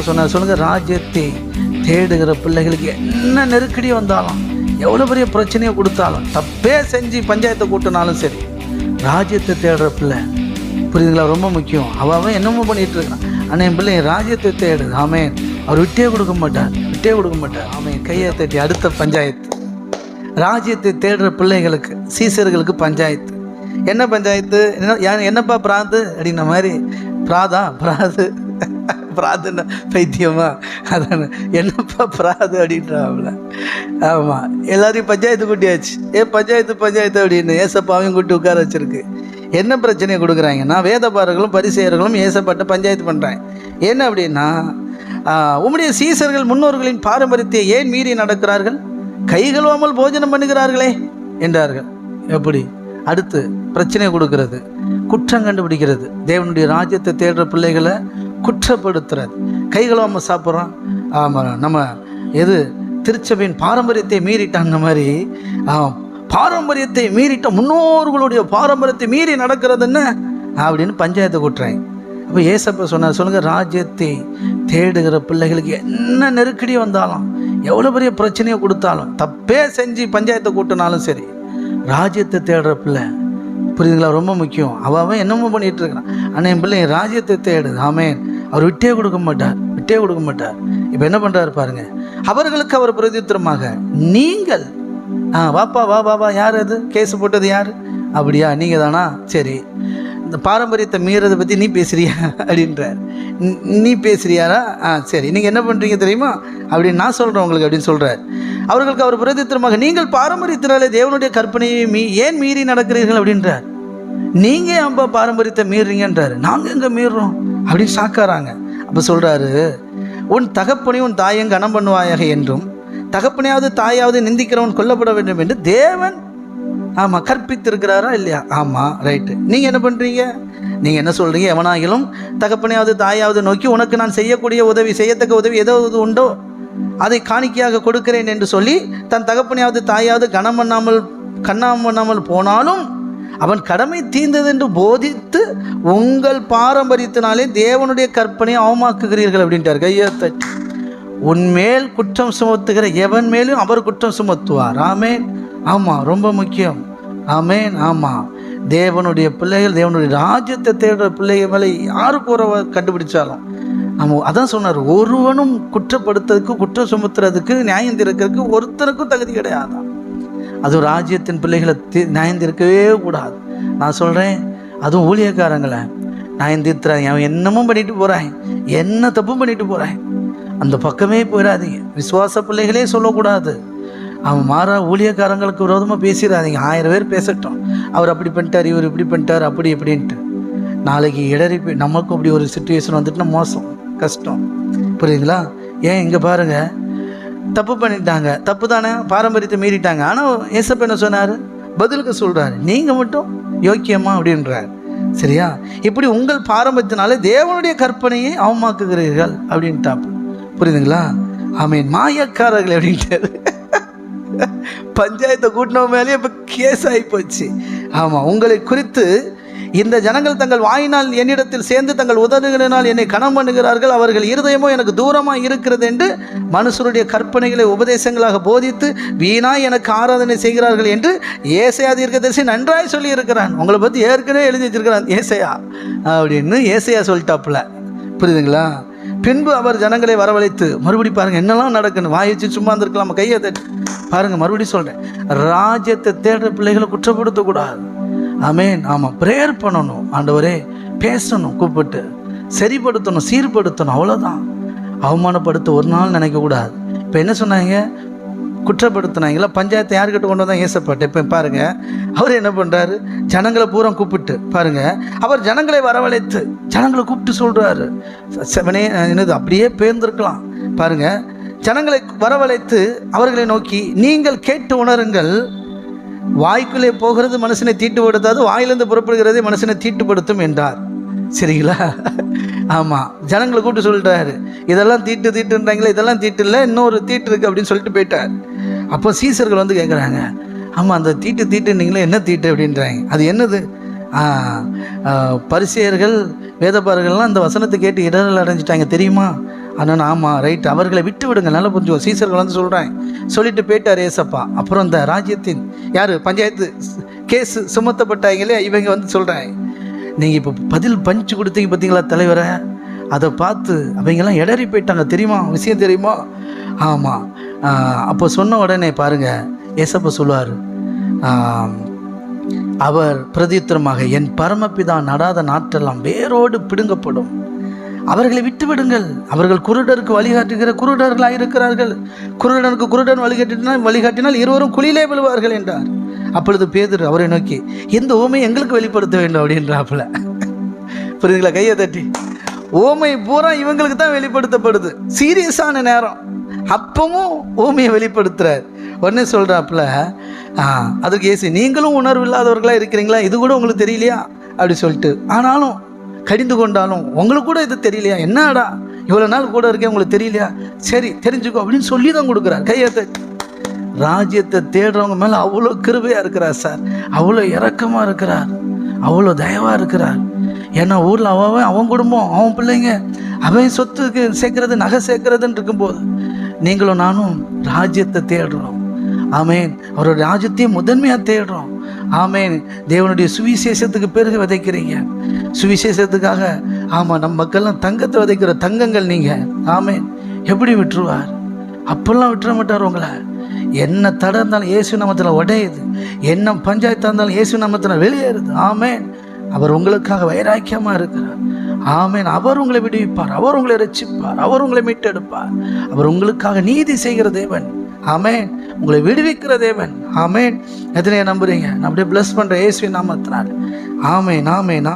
ஏசப்ப சொன்னார் சொல்லுங்க ராஜ்யத்தை தேடுகிற பிள்ளைகளுக்கு என்ன நெருக்கடி வந்தாலும் எவ்வளோ பெரிய பிரச்சனையை கொடுத்தாலும் தப்பே செஞ்சு பஞ்சாயத்தை கூட்டினாலும் சரி ராஜ்யத்தை தேடுற பிள்ளை. புரியுதுங்களா? ரொம்ப முக்கியம். அவன் அவன் என்னமோ பண்ணிகிட்டு இருக்கான். ஆனால் என் பிள்ளை ராஜ்யத்தை தேடு. ஆமே அவர் விட்டே கொடுக்க மாட்டார். விட்டே கொடுக்க மாட்டார். ஆமே கையை தட்டி அடுத்த பஞ்சாயத்து. ராஜ்யத்தை தேடுற பிள்ளைகளுக்கு சீசர்களுக்கு பஞ்சாயத்து. என்ன பஞ்சாயத்து? என்ன என்னப்பா பிராந்து? அப்படின்ன மாதிரி பிராதா பிராது. பிரார்த்தனை பைத்தியமா? அதான. என்னப்பா பிராது அப்படின்றாப்புல. ஆமாம் எல்லாரையும் பஞ்சாயத்து கூட்டியாச்சு. ஏ பஞ்சாயத்து பஞ்சாயத்து அப்படின்னு ஏசப்பாவையும் கூட்டி உட்கார வச்சிருக்கு. என்ன பிரச்சனையை கொடுக்குறாங்கன்னா வேதபாரர்களும் பரிசெயர்களும் ஏசப்பட்ட பஞ்சாயத்து பண்ணுறாங்க என்ன அப்படின்னா உம்முடைய சீசர்கள் முன்னோர்களின் பாரம்பரியத்தை ஏன் மீறி நடக்கிறார்கள்? கை கழுவாமல் போஜனம் பண்ணுகிறார்களே என்றார்கள். எப்படி? அடுத்து பிரச்சனை கொடுக்கிறது. குற்றம் கண்டுபிடிக்கிறது. தேவனுடைய ராஜ்யத்தை தேடுற பிள்ளைகளை குற்றப்படுத்துறது. கைகளாம சாப்பிட்றோம். ஆமாம் நம்ம எது திருச்சபையின் பாரம்பரியத்தை மீறிட்டாங்க மாதிரி பாரம்பரியத்தை மீறிட்ட முன்னோர்களுடைய பாரம்பரியத்தை மீறி நடக்கிறது என்ன? அப்படின்னு பஞ்சாயத்தை கூட்டுறாங்க. அப்போ ஏசப்ப சொன்னார் சொல்லுங்கள் ராஜ்யத்தை தேடுகிற பிள்ளைகளுக்கு என்ன நெருக்கடி வந்தாலும் எவ்வளோ பெரிய பிரச்சனையை கொடுத்தாலும் தப்பே செஞ்சு பஞ்சாயத்தை கூட்டினாலும் சரி ராஜ்யத்தை தேடுற பிள்ளை புரியுதுங்களா? ரொம்ப முக்கியம். அவன் அவன் என்னமோ பண்ணிகிட்டு இருக்கிறான். ஆனால் என் பிள்ளை ராஜ்யத்தை தேடு. ஆமேன். அவர் விட்டே கொடுக்க மாட்டார் விட்டே கொடுக்க மாட்டார். இப்போ என்ன பண்ணுறாரு பாருங்க. அவர்களுக்கு அவர் பிரதித்திரமாக நீங்கள் ஆ வாப்பா வா வா வா யார் அது? கேஸ் போட்டது யார்? அப்படியா நீங்கள் தானா? சரி. இந்த பாரம்பரியத்தை மீறதை பற்றி நீ பேசுறியா? அப்படின்றார். "நீ- பேசுகிறியாரா பேசுறியாரா? ஆ சரி. நீங்கள் என்ன பண்ணுறீங்க தெரியுமா? அப்படின்னு நான் சொல்கிறேன் உங்களுக்கு அப்படின்னு சொல்கிறார் அவர்களுக்கு அவர் பிரதித்திரமாக நீங்கள் பாரம்பரியத்தினாலே தேவனுடைய கற்பனையை மீ ஏன் மீறி நடக்கிறீர்கள்? அப்படின்றார். நீங்கள் ஏன்பா பாரம்பரியத்தை மீறுறீங்கன்றார் நாங்கள் எங்கே மீறுறோம் அப்படின்னு சாக்காராங்க அப்போ சொல்கிறாரு உன் தகப்பனையும் உன் தாயும் கனம் பண்ணுவாயாக என்றும் தகப்பனையாவது தாயாவது நிந்திக்கிறவன் கொல்லப்பட வேண்டும் என்று தேவன் ஆமாம் கற்பித்திருக்கிறாரா இல்லையா? ஆமாம் ரைட்டு நீங்கள் என்ன பண்ணுறீங்க நீங்கள் என்ன சொல்கிறீங்க எவனாகிலும் தகப்பனையாவது தாயாவது நோக்கி உனக்கு நான் செய்யக்கூடிய உதவி செய்யத்தக்க உதவி ஏதாவது உண்டோ? அதை காணிக்கையாக கொடுக்கிறேன் என்று சொல்லி தன் தகப்பனையாவது தாயாவது கனம் பண்ணாமல் கண்ணாம் பண்ணாமல் போனாலும் அவன் கடமை தீர்ந்தது என்று போதித்து உங்கள் பாரம்பரியத்தினாலே தேவனுடைய கற்பனையை அவமாக்குகிறீர்கள் அப்படின்ட்டார் கையை தட்டி. உன்மேல் குற்றம் சுமத்துகிற எவன் மேலும் அவர் குற்றம் சுமத்துவார்? ஆமேன். ஆமாம் ரொம்ப முக்கியம். ஆமேன் ஆமாம் தேவனுடைய பிள்ளைகள் தேவனுடைய ராஜ்யத்தை தேடுற பிள்ளைகள் மேலே யாருக்கு ஒரு கண்டுபிடிச்சாலும். ஆமாம் அதான் சொன்னார் ஒருவனும் குற்றப்படுத்துறதுக்கு குற்றம் சுமத்துறதுக்கு நியாயம் திறக்கிறதுக்கு ஒருத்தருக்கும் தகுதி கிடையாதான் அதுவும் ராஜ்யத்தின் பிள்ளைகளை தி நியாயம் கூடாது. நான் சொல்கிறேன் அதுவும் ஊழியக்காரங்களை. நயந்தித்துறாங்க அவன் என்னமும் பண்ணிட்டு போகிறான் என்ன தப்பும் பண்ணிட்டு போகிறான் அந்த பக்கமே போயிடாதீங்க. விசுவாச பிள்ளைகளே சொல்லக்கூடாது. அவன் மாறா ஊழியக்காரங்களுக்கு விரோதமாக பேசிடாதீங்க. ஆயிரம் பேர் பேசட்டும். அவர் அப்படி பண்ணிட்டார் இவர் இப்படி பண்ணிட்டார் அப்படி இப்படின்ட்டு. நாளைக்கு இடறி போய் நமக்கும் அப்படி ஒரு சுச்சுவேஷன் வந்துட்டுனா மோசம் கஷ்டம். புரியுதுங்களா? ஏன் இங்கே பாருங்கள் தப்பு பண்ணிட்டாங்க. தப்பு தானே பாரம்பரியத்தை மீறிட்டாங்க. ஆனால் ஏசப்ப என்ன சொன்னார்? பதிலுக்கு சொல்கிறாரு நீங்கள் மட்டும் யோக்கியமா? அப்படின்றார். சரியா? இப்படி உங்கள் பாரம்பரியத்தினாலே தேவனுடைய கற்பனையை அவமாக்குகிறீர்கள். அப்படின்ட்டாப்பு. புரியுதுங்களா? ஆமீன். மாயக்காரர்கள் அப்படின்ட்டாரு. பஞ்சாயத்தை கூட்டினவங்க மேலேயே இப்போ கேஸ் ஆகி போச்சு. ஆமாம் உங்களை குறித்து இந்த ஜனங்கள் தங்கள் வாயினால் என்னிடத்தில் சேர்ந்து தங்கள் உதடுகளினால் என்னை கணம் பண்ணுகிறார்கள். அவர்கள் இருதயமோ எனக்கு தூரமாக இருக்கிறது என்று மனுஷருடைய கற்பனைகளை உபதேசங்களாக போதித்து வீணாய் எனக்கு ஆராதனை செய்கிறார்கள் என்று ஏசையா தீர்க்கதரிசி நன்றாய் சொல்லி இருக்கிறான் உங்களை பற்றி ஏற்கனவே எழுதி வச்சிருக்கிறான் ஏசையா அப்படின்னு ஏசையா சொல்லிட்டாப்புல. புரியுதுங்களா? பின்பு அவர் ஜனங்களை வரவழைத்து மறுபடி பாருங்க என்னெல்லாம் நடக்குன்னு வாயிச்சு சும்மா இருந்திருக்கலாம் கையை தட்டி பாருங்க மறுபடியும் சொல்றேன். ராஜ்யத்தை தேடுற பிள்ளைகளை குற்றப்படுத்தக்கூடாது. அமேன் ஆமாம் ப்ரேயர் பண்ணணும். ஆண்டவரே பேசணும் கூப்பிட்டு. சரிப்படுத்தணும் சீர்படுத்தணும் அவ்வளோதான் அவமானப்படுத்த ஒரு நாள் நினைக்கக்கூடாது இப்போ என்ன சொன்னாங்க? குற்றப்படுத்தினாங்களா? பஞ்சாயத்தை யார்கிட்ட கொண்டு வந்தால் ஏசப்பட்டு. இப்போ பாருங்கள் அவர் என்ன பண்ணுறாரு ஜனங்களை பூரா கூப்பிட்டு. பாருங்கள் அவர் ஜனங்களை வரவழைத்து ஜனங்களை கூப்பிட்டு சொல்கிறாரு செவனே என்னது? அப்படியே பேர்ந்திருக்கலாம். பாருங்கள் ஜனங்களை வரவழைத்து அவர்களை நோக்கி நீங்கள் கேட்டு உணருங்கள். வாய்க்குள்ளே போகிறது மனுஷனை தீட்டுப்படுத்தாது வாயிலிருந்து புறப்படுகிறதே மனுஷனை தீட்டுப்படுத்தும் என்றார். சரிங்களா? ஆமாம் ஜனங்களை கூப்பிட்டு சொல்லிட்டாரு இதெல்லாம் தீட்டு தீட்டுன்றாங்களே இதெல்லாம் தீட்டு இல்லை இன்னொரு தீட்டு இருக்குது அப்படின்னு சொல்லிட்டு போயிட்டார். அப்போ சீசர்கள் வந்து கேட்குறாங்க ஆமாம் அந்த தீட்டு தீட்டுன்னீங்களே என்ன தீட்டு அப்படின்றாங்க. அது என்னது? ஆ, ஆ, வேதப்பாரர்கள்லாம் அந்த வசனத்தை கேட்டு இடரல் அடைஞ்சிட்டாங்க. தெரியுமா? அண்ணன் ஆமாம் ரைட் அவர்களை விட்டு விடுங்க நல்லா புரிஞ்சுக்கோ. சீசர்கள் வந்து சொல்கிறேன் சொல்லிட்டு போயிட்டார் ஏசப்பா. அப்புறம் இந்த ராஜ்யத்தின் யார்? பஞ்சாயத்து கேஸ் சுமத்தப்பட்டாங்களே இவங்க வந்து சொல்கிறேன் நீங்கள் இப்போ பதில் பஞ்சு கொடுத்தீங்க பார்த்தீங்களா தலைவரை? அதை பார்த்து அவங்கெல்லாம் இடறி போயிட்டாங்க. தெரியுமா? விஷயம் தெரியுமா? ஆமாம் அப்போ சொன்ன உடனே பாருங்கள் ஏசப்பா சொல்லுவார் அவர் பிரதித்திரமாக என் பரமபிதா நடாத நாட்டெல்லாம் வேரோடு பிடுங்கப்படும். அவர்களை விட்டுவிடுங்கள். அவர்கள் குருடருக்கு வழிகாட்டுகிற குருடர்களாக இருக்கிறார்கள். குருடனுக்கு குருடன் வழிகாட்டினால் வழிகாட்டினால் இருவரும் குழியிலே விழுவார்கள் என்றார். அப்பொழுது பேதர் அவரை நோக்கி இந்த ஓமை எங்களுக்கு வெளிப்படுத்த வேண்டும் அப்படின்றாப்புல. புரியுதுங்களா? கையை தட்டி. ஓமை பூரா இவங்களுக்கு தான் வெளிப்படுத்தப்படுது. சீரியஸான நேரம். அப்பவும் ஓமையை வெளிப்படுத்துறார். உடனே சொல்கிறாப்புல அதுக்கு ஏசி நீங்களும் உணர்வு இல்லாதவர்களாக இருக்கிறீங்களா? இது கூட உங்களுக்கு தெரியலையா? அப்படி சொல்லிட்டு. ஆனாலும் கடிந்து கொண்டாலும் உங்களுக்கு கூட இது தெரியலையா? என்னடா? இவ்வளோ நாள் கூட இருக்கேன் உங்களுக்கு தெரியலையா? சரி தெரிஞ்சுக்கோ அப்படின்னு சொல்லி தான் கொடுக்குறார். கையத்தை ராஜ்யத்தை தேடுறவங்க மேலே அவ்வளோ கிருபையாக இருக்கிறார் சார். அவ்வளோ இறக்கமாக இருக்கிறார். அவ்வளோ தயவாக இருக்கிறார். ஏன்னா ஊரில் அவன் அவன் குடும்பம் அவன் பிள்ளைங்க அவன் சொத்துக்கு சேர்க்கறது நகை சேர்க்கறதுன்னு இருக்கும்போது நீங்களும் நானும் ராஜ்யத்தை தேடுறோம். ஆமேன். அவரோட ராஜ்யத்தையும் முதன்மையாக தேடுறோம். ஆமேன். தேவனுடைய சுவிசேஷத்துக்கு பிறகு விதைக்கிறீங்க. சுவிசேஷத்துக்காக. ஆமாம் நம்ம மக்கள்லாம் தங்கத்தை விதைக்கிற தங்கங்கள் நீங்கள் ஆமேன். எப்படி விட்டுருவார்? அப்பெல்லாம் விட்டுற மாட்டார் உங்களை. என்ன தடை இருந்தாலும் இயேசு நாமத்தில் உடையுது. என்ன பஞ்சாயத்தாக இருந்தாலும் இயேசு நாமத்தில் வெளியேறுது. ஆமேன். அவர் உங்களுக்காக வைராக்கியமாக இருக்கிறார். ஆமேன். அவர் உங்களை விடுவிப்பார். அவர் உங்களை ரசிப்பார் அவர் உங்களை மீட்டெடுப்பார். அவர் உங்களுக்காக நீதி செய்கிற தேவன். ஆமேன். உங்களை விடுவிக்கிற தேவன். ஆமேன். எதனையை நம்புறீங்க. நான் அப்படியே ப்ளஸ் பண்ணுற இயேசுவின் நாமத்தினால். ஆமேன். ஆமேன்.